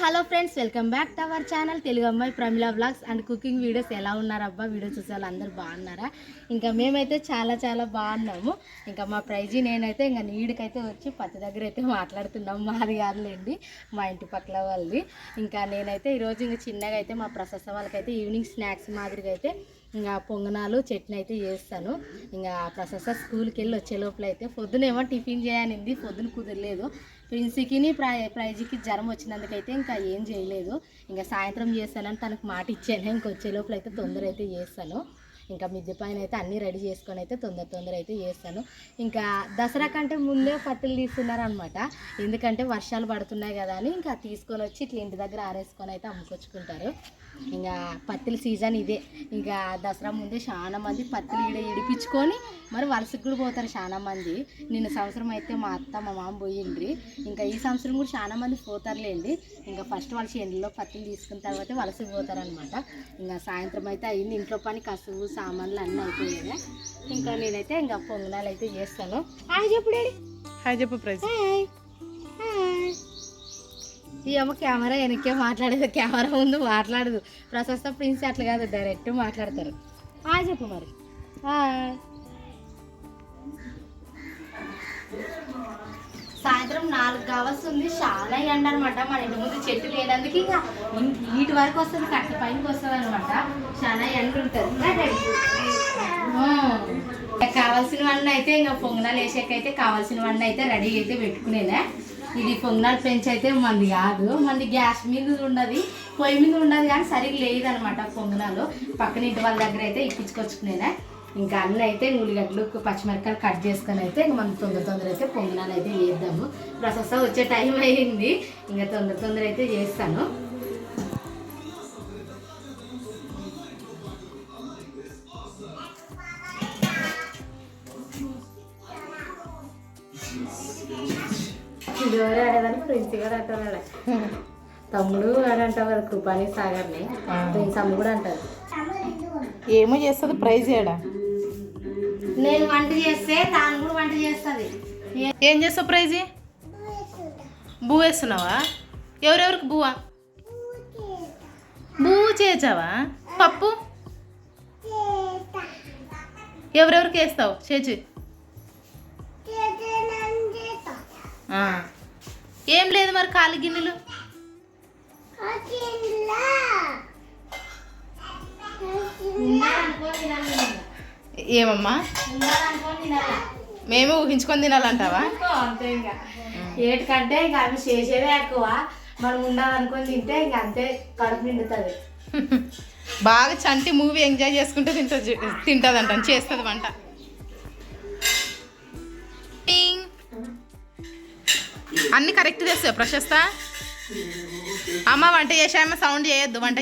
Hello friends welcome back to our channel. Telugu అమ్మాయి Pramila blogs and cooking videos. ఎలా ఉన్నారబ్బా video చూసే వాళ్ళు అందరూ బాగున్నారా? ఇంకా మేమైతే చాలా చాలా బాగున్నాము. ఇంకా మా ప్రైజీ నేనైతే ఇంకా నీడికైతే వచ్చి పత్తి దగ్గర అయితే మాట్లాడుతున్నాం. మాది కాదులేండి మా ఇంటి పక్కల వాళ్ళది. ఇంకా నేనైతే ఈరోజు ఇంకా చిన్నగా అయితే మా ప్రశస్త వాళ్ళకైతే ఈవినింగ్ స్నాక్స్ మాదిరిగా అయితే ఇంకా పొంగనాలు చట్నీ అయితే చేస్తాను. ఇంకా ప్రొఫెసర్ స్కూల్కి వెళ్ళి వచ్చే లోపల అయితే పొద్దునేమో టిఫిన్ చేయనింది పొద్దున కుదరలేదు. ప్రిన్సీకిని ప్రై ప్రైజ్కి జ్వరం వచ్చినందుకైతే ఇంకా ఏం చేయలేదు. ఇంకా సాయంత్రం చేస్తానని తనకు మాట ఇచ్చాను. ఇంకా వచ్చే లోపల అయితే తొందర అయితే చేస్తాను. ఇంకా మిద్దె పైన అయితే అన్నీ రెడీ చేసుకొని అయితే తొందర తొందర అయితే చేస్తాను. ఇంకా దసరా కంటే ముందే పత్తులు తీస్తున్నారనమాట ఎందుకంటే వర్షాలు పడుతున్నాయి కదా అని ఇంకా తీసుకొని వచ్చి ఇట్లా ఇంటి దగ్గర ఆరేసుకొని అయితే అమ్ముకొచ్చుకుంటారు. ఇంకా పత్తిల సీజన్ ఇదే. ఇంకా దసరా ముందే చాలా మంది పత్తిలు ఈడ ఇడిపించుకొని మరి వలసకు కూడా పోతారు చాలా మంది. నిన్న సంవత్సరం అయితే మా అత్త మా మామ పోయిండ్రి. ఇంకా ఈ సంవత్సరం కూడా చాలా మంది పోతారులేండి. ఇంకా ఫస్ట్ వాళ్ళ చేనులో పత్తిలు తీసుకున్న తర్వాత వలసకు పోతారనమాట ఇంకా సాయంత్రం అయితే అయింది. ఇంట్లో పని కసువు సామాన్లు అన్నీ అయిపోయాయి ఇంకా నేనైతే ఇంకా పొంగనాలు అయితే చేస్తాను. హాయ్ హాయ్ చెప్పు ప్రైజ్. ఈ అమ్మ కెమెరా వెనక్కే మాట్లాడేది. కెమెరా ముందు మాట్లాడదు. ప్రశస్త ప్రిన్స్ అట్లా కాదు డైరెక్ట్ మాట్లాడతారు. ఆ చెప్పు మరి. సాయంత్రం నాలుగు కావాల్సింది చాలా ఎండ అనమాట మన ఇంటి ముందు చెట్టు లేనందుకు ఇంకా ఇన్- వరకు వస్తుంది కట్ట పైకి వస్తుంది అనమాట చాలా ఎండ ఉంటుంది. కావాల్సిన వన్ ఇంకా అయితే ఇంకా పొంగనాలు వేసేకైతే కావాల్సినవన్నీ అయితే రెడీ అయితే పెట్టుకునేదా ఇది పొంగనాలు పెంచి అయితే మంది కాదు. మంది గ్యాస్ మీద ఉండదు పొయ్యి మీద ఉండదు కానీ సరిగ్గా లేదనమాట పొంగనాలు. పక్కన ఇంటి వాళ్ళ దగ్గర అయితే ఇప్పించుకొచ్చుకునేనా. ఇంకా అన్నీ అయితే ఉల్లిగడ్డలు పచ్చిమిరపకాయలు కట్ చేసుకొని అయితే ఇంకా మనం తొందర తొందర అయితే పొంగనాలు అయితే చేద్దాము. ప్రసస్తం వచ్చే టైం అయింది. ఇంకా తొందర తొందర అయితే చేస్తాను. ఎవరు ఆడేదని ప్రిన్స్ కూడా అంటారు తమ్ముడు అని అంటావు కదా కృపాని సాగర్ని ప్రిన్స్ అమ్మ కూడా అంటారు. ఏమో చేస్తుంది ప్రైజ్ ఏడా? నేను వంట చేస్తే తాను కూడా వంట చేస్తుంది. ఏం చేస్తావు ప్రైజ్? బూ వేస్తున్నావా? ఎవరెవరికి బువా బూ చేచావా? పప్పు? ఎవరెవరికి వేస్తావు? చేచి. ఏం లేదు మరి ఖాళీ గిన్నెలు. ఏమమ్మా? మేమే ఊహించుకొని తినాలంటావా? అంతే ఇంకా. ఏటికంటే ఇంకా అవి చేసేదే ఎక్కువ. మనం ఉండాలనుకొని తింటే ఇంకా అంతే కడుపు నిండుతుంది. బాగా చంటి మూవీ ఎంజాయ్ చేసుకుంటే తింటుంది తింటుంది అంట చేస్తుంది వంట. అన్ని కరెక్ట్ చేస్తావు ప్రశస్త. అమ్మ వంట చేసామో సౌండ్ చేయొద్దు వంట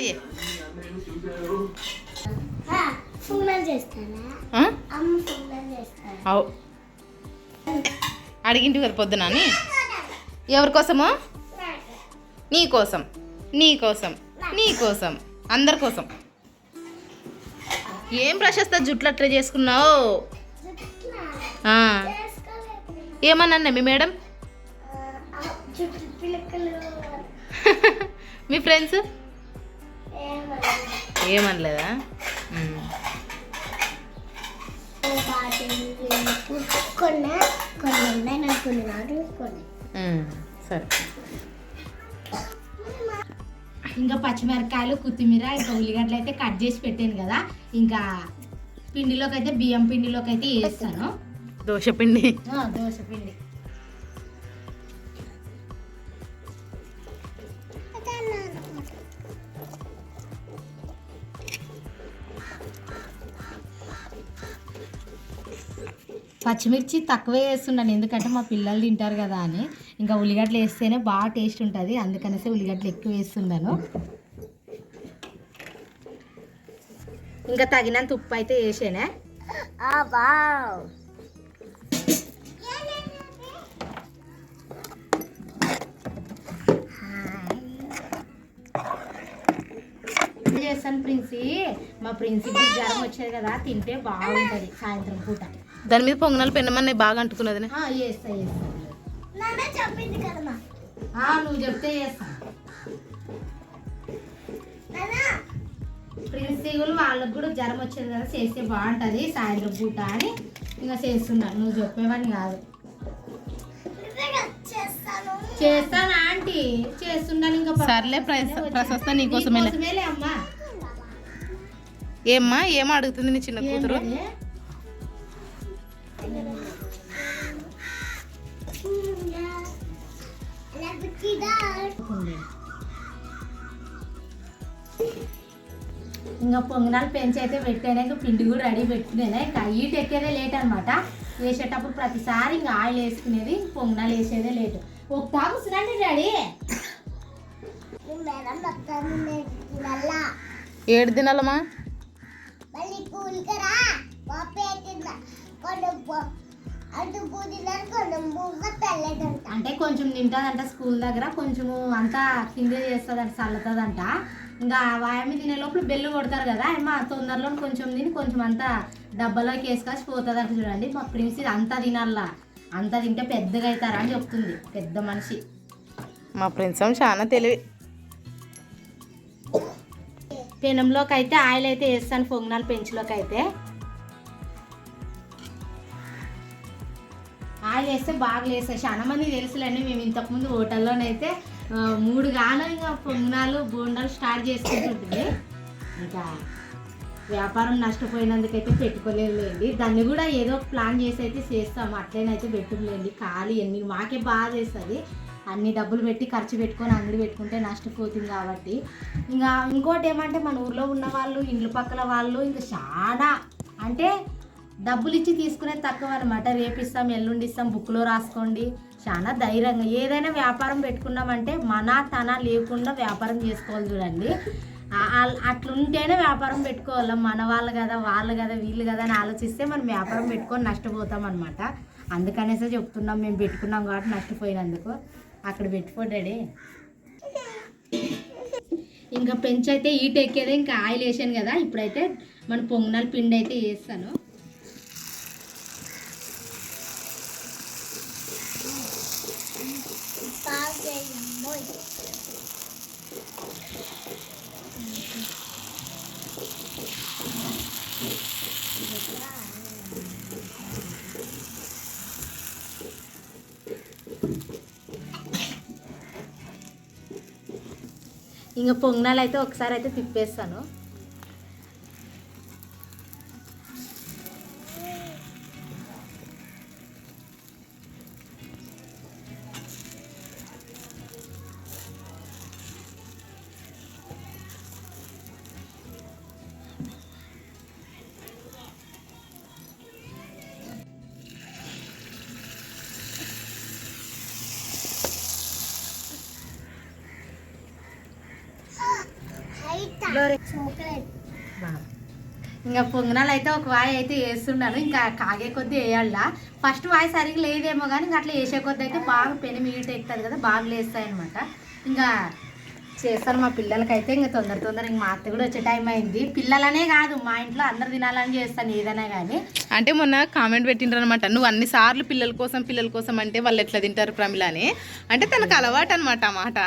అవు. అడిగింటి కదా పొద్దున అని? ఎవరి కోసము? నీ కోసం. నీ కోసం. నీ కోసం. అందరి కోసం. ఏం ప్రశస్త జుట్లు అట్లా చేసుకున్నావు. ఏమన్నా మీ మేడం? మీ ఫ్రెండ్స్? ఏమనలేదా. సరే. ఇంకా పచ్చిమిరపకాయలు కొత్తిమీర ఇంకా ఉల్లిగడ్డలు అయితే కట్ చేసి పెట్టాను కదా. ఇంకా పిండిలోకి అయితే బియ్యం పిండిలోకి అయితే వేస్తాను. దోశ పిండి. ఆ, దోశ పిండి. పచ్చిమిర్చి తక్కువే వేస్తున్నాను ఎందుకంటే మా పిల్లలు తింటారు కదా అని. ఇంకా ఉల్లిగడ్డలు వేస్తేనే బాగా టేస్ట్ ఉంటుంది అందుకనేసి ఉల్లిగడ్డలు ఎక్కువ వేస్తున్నాను ఇంకా తగినంత ఉప్పు అయితే వేసేనే. చేస్తాను ప్రిన్సి? మా ప్రిన్సికి జ్వరం వచ్చేది కదా తింటే బాగుంటుంది సాయంత్రం పూట. దాని మీద పొంగనాలు పెన్నమని బాగా అంటుకున్నది ప్రిన్సిగులు వాళ్ళకి కూడా జ్వరం వచ్చేది కదా చేస్తే బాగుంటుంది సాయంత్రం పూట అని ఇంకా చేస్తున్నాను నువ్వు చెప్పేవాడిని కాదు. చేస్తాను. ఆంటీ? చేస్తున్నాను ఇంకా సర్లే ప్రశస్త నీకోసమే అమ్మా. ఏమ్మా ఏం అడుగుతుంది నీ చిన్న కూతురు? ఇంకా పొంగనాలు పెంచి అయితే పెట్టాను. ఇంకా పిండి కూడా రెడీ పెట్టుకునేనా ఇంకా ఈట్ ఎక్కేదే లేట్ అనమాట వేసేటప్పుడు ప్రతిసారి ఇంకా ఆయిల్ వేసుకునేది పొంగనాలు వేసేదే లేట్. ఒక తాగుతున్నాండి డాడీ. ఏడు దినాలమ్మా. అటు కొంచెం అంటే కొంచెం తింటుందంట స్కూల్ దగ్గర కొంచెము అంతా కిందే చేస్తుందంట చల్లుతుందంట. ఇంకా వాయమి తినే లోపల బెల్లు కొడతారు కదా అమ్మ తొందరలో కొంచెం తిని కొంచెం అంతా డబ్బాలోకి వేసుకొచ్చి పోతుందంట చూడండి. మా ప్రిన్స్ ఇది అంతా తినాలా. అంతా తింటే పెద్దగా అవుతారా అని చెప్తుంది. పెద్ద మనిషి. మా ప్రిన్సం చాలా తెలివి. పెనంలోకి అయితే ఆయిల్ అయితే వేస్తాను పొంగనాలు పెంచులోకి అయితే ఆయిల్ వేస్తే బాగా లేస్తాయి చాలా మంది తెలుసులేండి మేము ఇంతకుముందు హోటల్లోనైతే మూడు గాను ఇంకా పొంగనాలు బోండాలు స్టార్ట్ చేసుకుంటుంటుంది ఇంకా వ్యాపారం నష్టపోయినందుకైతే పెట్టుకోలేదులేండి. దాన్ని కూడా ఏదో ప్లాన్ చేసి అయితే చేస్తాము అట్లనైతే పెట్టుకోలేండి. ఖాళీ ఎన్ని మాకే బాగా చేస్తుంది. అన్ని డబ్బులు పెట్టి ఖర్చు పెట్టుకొని అంగడి పెట్టుకుంటే నష్టపోతుంది కాబట్టి. ఇంకా ఇంకోటి ఏమంటే మన ఊర్లో ఉన్న వాళ్ళు ఇండ్ల పక్కల వాళ్ళు ఇంకా చాలా అంటే డబ్బులు ఇచ్చి తీసుకునే తక్కువ అనమాట రేపిస్తాం ఎల్లుండిస్తాం ఎల్లుండి ఇస్తాం బుక్లో రాసుకోండి. చాలా ధైర్యంగా ఏదైనా వ్యాపారం పెట్టుకున్నామంటే మన తన లేకుండా వ్యాపారం చేసుకోవాలి చూడండి. అట్లుంటేనే వ్యాపారం పెట్టుకోవాలి? మన వాళ్ళు కదా వాళ్ళు కదా వీళ్ళు కదా అని ఆలోచిస్తే మనం వ్యాపారం పెట్టుకొని నష్టపోతాం అనమాట అందుకనేసే చెప్తున్నాం మేము పెట్టుకున్నాం కాబట్టి నష్టపోయినందుకు. అక్కడ పెట్టుకోడాడే ఇంకా పెంచి అయితే ఈట ఎక్కేదే ఇంకా ఆయిల్ వేసాను కదా. ఇప్పుడైతే మన పొంగనాల పిండి అయితే వేస్తాను ఇంకా పొంగనాలు అయితే ఒకసారి అయితే తిప్పేస్తాను. ఇంకా పొంగనాలు అయితే ఒక వాయి అయితే వేస్తున్నాను ఇంకా కాగే కొద్దీ వేయాలా. ఫస్ట్ వాయి సరిగ్గా లేదేమో కానీ ఇంకా అట్లా వేసే కొద్దీ అయితే బాగా పెను మీట్ ఎక్కుతుంది కదా బాగా లేస్తాయి అనమాట ఇంకా చేస్తాను మా పిల్లలకైతే ఇంకా తొందర తొందర ఇంక మా అత్త కూడా వచ్చే టైం అయింది. పిల్లలనే కాదు మా ఇంట్లో అందరు తినాలని చేస్తాను ఏదైనా కానీ అంటే మొన్న కామెంట్ పెట్టిండ్రు అనమాట నువ్వు అన్ని సార్లు పిల్లల కోసం పిల్లల కోసం అంటే వాళ్ళు ఎట్లా తింటారు ప్రమిళ అని. అంటే తనకు అలవాటు అనమాట ఆ మాట.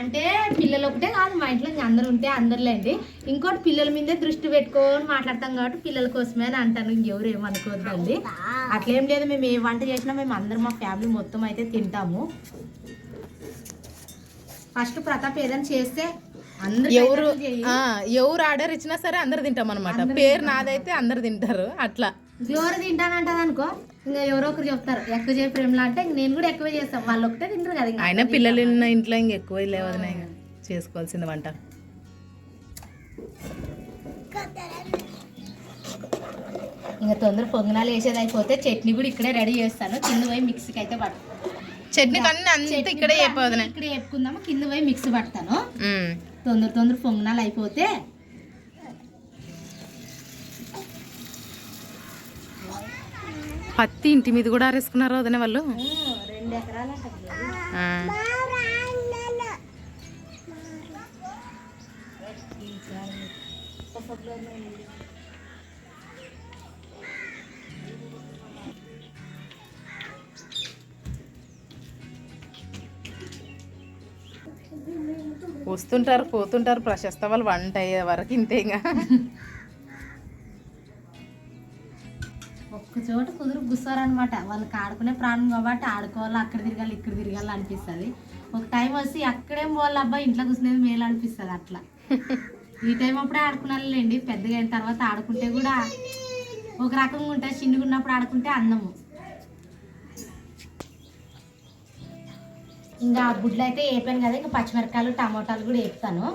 అంటే పిల్లలు ఒకటే కాదు మా ఇంట్లో ఇంకా అందరు ఉంటే అందరులేండి. ఇంకోటి పిల్లల మీదే దృష్టి పెట్టుకొని మాట్లాడతాం కాబట్టి పిల్లల కోసమే అని అంటాను. ఇంకెవరు ఏమనుకోవద్దండి అట్లేం లేదు మేము ఏ వంట చేసినా మేము అందరం మా ఫ్యామిలీ మొత్తం అయితే తింటాము. ఫస్ట్ ప్రతాప్ ఏదైనా చేస్తే అందరూ ఎవరు ఎవరు ఆర్డర్ ఇచ్చినా సరే అందరు తింటాం అనమాట పేరు నాదైతే అందరు తింటారు. అట్లా. ఎవరు తింటానంటది అనుకో ఇంకా ఎవరో ఒకరు చెప్తారు ఎక్కువ చేయ ప్రేమలా అంటే ఇంక నేను కూడా ఎక్కువ చేస్తాను వాళ్ళు ఒకటే తింటారు కదా అయినా పిల్లలు ఉన్న ఇంట్లో ఇంక ఎక్కువ లేవదనే చేసుకోవాల్సింది వంట. ఇంకా తొందర పొంగనాలు వేసేది అయిపోతే చట్నీ కూడా ఇక్కడే రెడీ చేస్తాను. కింద పోయి మిక్సీకి అయితే పట్టు చట్నీ కన్నీ అంతా ఇక్కడే చెప్పవదనే. ఇక్కడ చెప్పుకుందాము. కింద పోయి మిక్సీ పడతాను. తొందర తొందర పొంగనాలు అయిపోతే. పత్తి ఇంటి మీద కూడా ఆరేసుకున్నారు వదనే వాళ్ళు. రెండు వస్తుంటారు పోతుంటారు ప్రశస్త వాళ్ళు వంట అయ్యే వరకు ఇంతే ఇంకా ఒక్క చోట కుదురు కూర్చోరనమాట వాళ్ళకి ఆడుకునే ప్రాణం కాబట్టి ఆడుకోవాలి అక్కడ తిరగాలి ఇక్కడ తిరగాలి అనిపిస్తుంది. ఒక టైం వచ్చి అక్కడేం పోవాలి అబ్బాయి ఇంట్లో కూర్చునేది మేలు అనిపిస్తుంది అట్లా. ఈ టైం అప్పుడే ఆడుకున్నారులేండి పెద్దగా అయిన తర్వాత ఆడుకుంటే కూడా ఒక రకంగా ఉంటుంది చిన్నగా ఉన్నప్పుడు ఆడుకుంటే అందము. ఇంకా గుడ్లు అయితే వేపాను కదా ఇంకా పచ్చిమిరపకాయలు టమోటాలు కూడా వేపుతాను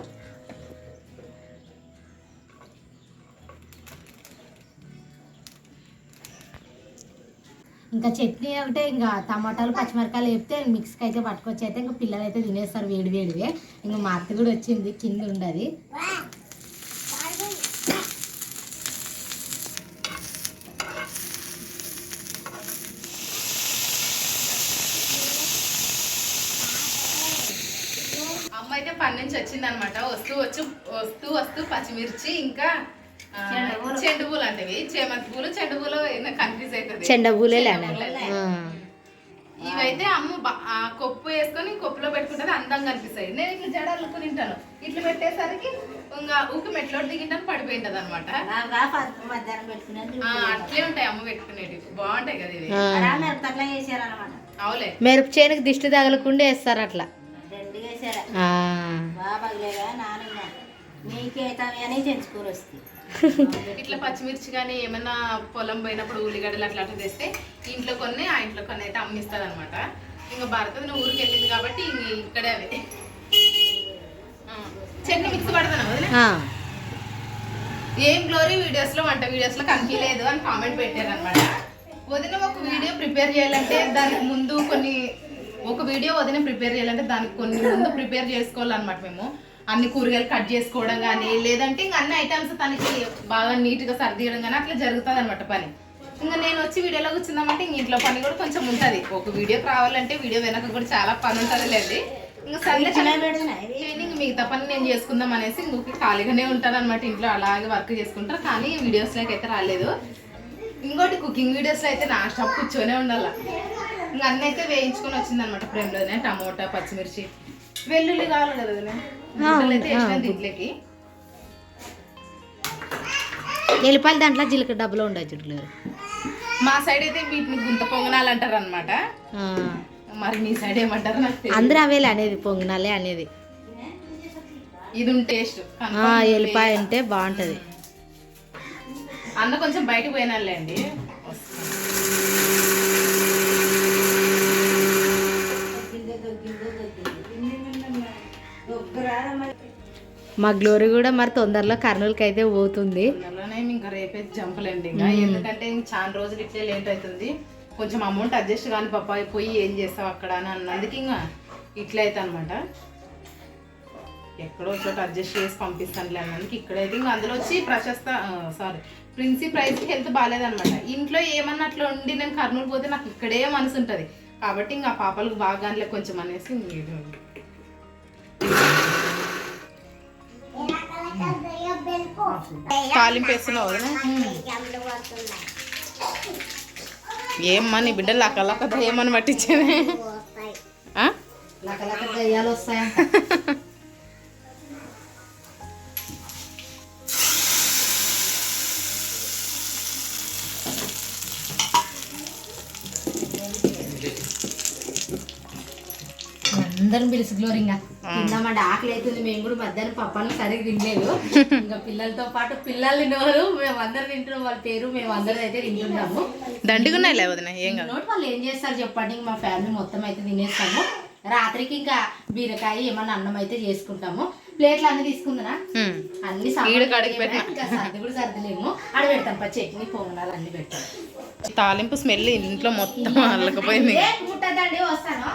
ఇంకా చట్నీ ఒకటే ఇంకా టమాటాలు పచ్చిమిరకాయలు వేపితే మిక్స్కి అయితే పట్టుకొచ్చి అయితే ఇంకా పిల్లలు అయితే తినేస్తారు వేడి వేడివే ఇంకా మా అత్త కూడా వచ్చింది కింద ఉండదు అమ్మ అయితే పని నుంచి వచ్చింది అనమాట వస్తూ వచ్చు వస్తూ వస్తూ పచ్చిమిర్చి ఇంకా చెండు పూలు అంటవి. చేమంతి పూలు చెండు పూలు కన్ఫ్యూజ్ అవుతుంది చెండ పూలే ఇవైతే అమ్మ కొప్పు వేసుకొని కొప్పులో పెట్టుకుంటే అందంగా అనిపిస్తాయి నేను ఇట్లా జడ అల్లుకుని తింటాను. ఇట్లా పెట్టేసరికి ఇంకా ఊకి మెట్లో దిగింటాను పడిపోయింటది అనమాట అట్లే ఉంటాయి అమ్మ పెట్టుకునేవి బాగుంటాయి కదా ఇవి. మిరప చేనుకి దిష్టి తగలకుండా వేస్తారు అట్లా. నానమ్మ అని తెంచుకొని వస్తుంది ఇట్లా పచ్చిమిర్చి కానీ ఏమైనా పొలం పోయినప్పుడు ఉల్లిగడ్డలు అట్లా అట్లా తెస్తే ఇంట్లో కొన్ని ఆ ఇంట్లో కొన్ని అయితే అమ్మిస్తుంది అనమాట ఇంకా భారత నువ్వు ఊరికి వెళ్ళింది కాబట్టి ఇంక ఇక్కడే అవి. ఆ, చట్నీ మిక్స్ పడతాను. ఏం గ్లోరీ వీడియోస్లో వంట వీడియోస్లో కనిపించలేదు అని కామెంట్ పెట్టారు అనమాట వదిన ఒక వీడియో ప్రిపేర్ చేయాలంటే దానికి ముందు కొన్ని ఒక వీడియో వదిన ప్రిపేర్ చేయాలంటే దానికి కొన్ని ముందు ప్రిపేర్ చేసుకోవాలన్నమాట మేము. అన్ని కూరగాయలు కట్ చేసుకోవడం కానీ లేదంటే ఇంకా అన్ని ఐటమ్స్ తనకి బాగా నీట్గా సర్దియడం కానీ అట్లా జరుగుతుంది అనమాట పని. ఇంకా నేను వచ్చి వీడియోలో కూర్చుందామంటే ఇంక ఇంట్లో పని కూడా కొంచెం ఉంటది. ఒక వీడియోకి రావాలంటే వీడియో వెనక కూడా చాలా పని ఉంటుంది లేండి ఇంకా సర్లే ట్రైనింగ్ మిగతా పని నేను చేసుకుందాం అనేసి ఇంకొక ఖాళీగానే ఉంటాను అనమాట ఇంట్లో. అలాగే వర్క్ చేసుకుంటారు కానీ వీడియోస్లోకి అయితే రాలేదు. ఇంకోటి కుకింగ్ వీడియోస్లో అయితే నా స్టాప్ కూర్చొనే ఉండాల. ఇంకా అన్నీ అయితే వేయించుకొని వచ్చింది అనమాట ఫ్రేమ్లోనే టమోటా పచ్చిమిర్చి. వెల్లుల్లి కావాలి కదా అయితే వేసిన దీంట్లోకి. దాంట్లో జీలకర్ర డబ్బులో ఉండదు చుట్టలేరు మా సైడ్ అయితే వీటిని గుంత పొంగనాలు అంటారు అనమాట మరి మీ సైడ్ ఏమంటారు నాకు. అందరూ అవేలే అనేది పొంగినాలే అనేది. ఇది టేస్ట్. ఆ, ఎల్లిపాయ అంటే బాగుంటది. అన్న కొంచెం బయటకు పోయినాలే అండి మా గ్లోరీ కూడా మరి తొందరలో కర్నూలుకి అయితే పోతుంది ఇంకా రేపే జంపలేండి ఇంకా. ఎందుకంటే చాలా రోజులు ఇట్లే లేట్ అవుతుంది. కొంచెం అమౌంట్ అడ్జస్ట్ కానీ పప్ప పోయి ఏం చేస్తావు అక్కడ? అని అన్నందుకు ఇంకా ఇట్లా అయితే అనమాట ఎక్కడో చోట అడ్జస్ట్ చేసి పంపిస్తానులే అన్నందుకు ఇక్కడైతే ఇంకా అందులో వచ్చి ప్రశస్త సారీ ప్రిన్సీ ప్రైజ్కి హెల్త్ బాగాలేదనమాట ఇంట్లో ఏమన్నా అట్లా ఉండి నేను కర్నూలు పోతే నాకు ఇక్కడే మనసు ఉంటుంది. కాబట్టి ఇంకా పాపలకు బాగానే కొంచెం అనేసి తాలింపు వేస్తున్నావు? ఏమ్మా నీ బిడ్డలు లక్క లక్క ఏమని పట్టించేది అందరం పిలుసు గ్లోరీ ఇంకా తిందామంటే ఆకలి అవుతుంది మేము కూడా మధ్యాహ్నం పప్పాలు సరిగ్గా తినలేదు. ఇంకా పిల్లలతో పాటు పిల్లలు తినవారు మేము అందరం తింటున్నాం. వాళ్ళ పేరు మేము అందరం అయితే తింటున్నాము దండిగున్నాయిలే వదిన ఏం నోటి వాళ్ళు ఏం చేస్తారు చెప్పండి. ఇంక మా ఫ్యామిలీ మొత్తం అయితే తినేస్తాము. రాత్రికి ఇంకా బీరకాయ ఏమన్నా అన్నం అయితే చేసుకుంటాము. ప్లేట్లు అన్ని తీసుకుందనా. అన్ని సర్ది కూడా సర్దిలేము. ఆడ పెడతాం. పచ్చి చట్నీ పొంగనాలు అన్ని పెడతాం. తాలింపు స్మెల్ ఇంట్లో మొత్తం అల్లకపోయింది. ఏ ముట్టదండి వస్తాను.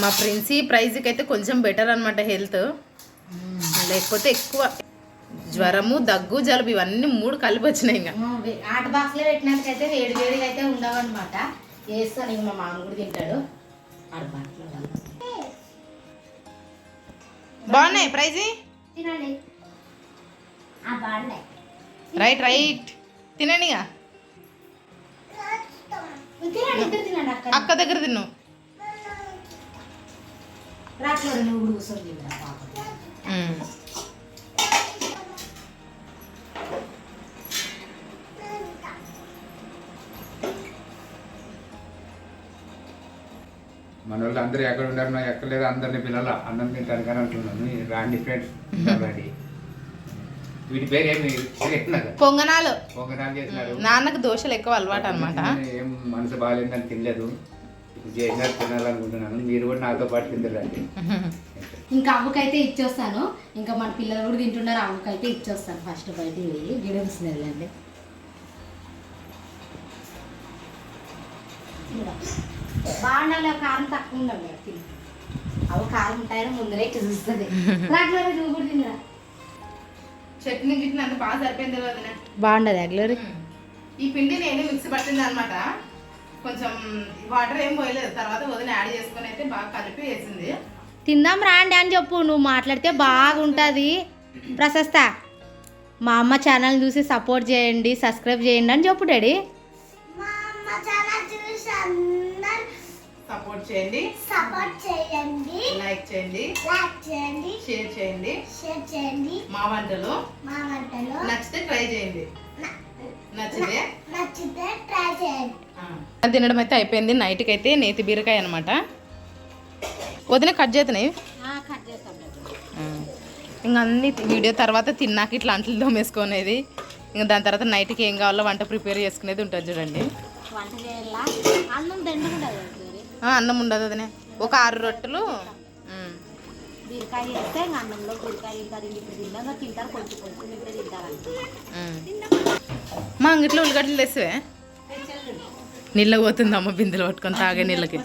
మా ప్రిన్సీ ప్రైజ్కి అయితే కొంచెం బెటర్ అనమాట హెల్త్. లేకపోతే ఎక్కువ జ్వరము దగ్గు జలుబు ఇవన్నీ మూడు కలిపి వచ్చినాయి ఇంకా. ఆట బాక్స్లో పెట్టినాకైతే వేడి వేడిగా అయితే ఉండవన్నమాట. వేస్తాను ఇంక మా మామ కూడా తింటాడు. బాగున్నాయి ప్రైజ్? తినండి. Right right. తినండి అక్క. దగ్గర తిన్ను రాట్లో నువ్వు కూడా కూర్చొని తినరా పాపం ఉమ్. మన వాళ్ళు అందరూ ఎక్కడ ఉన్నారు? ఎక్కడ లేదు అందరిని పిల్లల అన్నం తింటాను కానీ అంటున్నాను రాండి ఫ్రెండ్స్. రండి వీటి పేరు ఏమి పొంగనాలు. పొంగనాలు చేసినారు. నాన్నకు దోశలు ఎక్కువ అలవాటు అనమాట ఏం మనసు బాగాలేదని తినలేదు. చేసినారు తినాలనుకుంటున్నాను. మీరు కూడా నాతో పాటు తిందరండి ఇంకా అవ్వకైతే ఇచ్చొస్తాను. ఇంకా మన పిల్లలు కూడా తింటున్నారు. అవ్వకైతే ఇచ్చొస్తాను. ఫస్ట్ బయటికి పోయి గిడమిస్తున్నది బాగుండాలి కారం తక్కువ ఉండాలి తిని. అవి కారం ఉంటాయని ముందరే చూస్తుంది. రాట్లో నువ్వు కూడా తినరా? చట్నీ అంత బాగా సరిపోయింది వదిన? బాగుండదు అగ్లోరి ఈ పిండి నేను మిక్సీ పట్టింది అనమాట కొంచెం వాటర్ ఏం పోయలేదు. తర్వాత వదిన యాడ్ చేసుకొని అయితే బాగా కలిపి వేసింది. తిందాం రాండి అని చెప్పు. నువ్వు మాట్లాడితే బాగుంటుంది. ప్రశస్త. మా అమ్మ ఛానల్ చూసి సపోర్ట్ చేయండి సబ్స్క్రైబ్ చేయండి అని చెప్పు డాడీ. సపోర్ట్ చేయండి. సపోర్ట్ చేయండి. లైక్ చేయండి. లైక్ చేయండి. షేర్ చేయండి. షేర్ చేయండి. మా వంటలు మా వంటలు నచ్చితే ట్రై చేయండి. నచ్చితే? నచ్చితే ట్రై చేయండి. ఆ. తినడం అయితే అయిపోయింది. నైట్కి అయితే నేతి బీరకాయ అనమాట వదిన కట్ చేస్తున్నాయి. చేస్తాం. ఇంకా అన్ని వీడియో తర్వాత తిన్నాక ఇట్లా అంట్లు తోమేసుకునేది ఇంకా దాని తర్వాత నైట్కి ఏం కావాలో వంట ప్రిపేర్ చేసుకునేది ఉంటుంది చూడండి. వంట చేయాలా? అన్నం దండుకుంటుంది ఆ, అన్నం ఉండదు అదనే ఒక ఆరు రొట్టెలు ఉమ్. బీరకాయ చేస్తే ఇంకా అన్నంలో బీరకాయ తింటారు ఇప్పుడు తిన్నాక తింటారు కొంచెం కొంచెం ఇప్పుడు తింటారు ఉమ్. మా అంగిట్లో ఉల్లిగడ్డలు తెస్తే నీళ్ళకి పోతుంది అమ్మ బిందెలు పట్టుకొని తాగే నీళ్ళకి.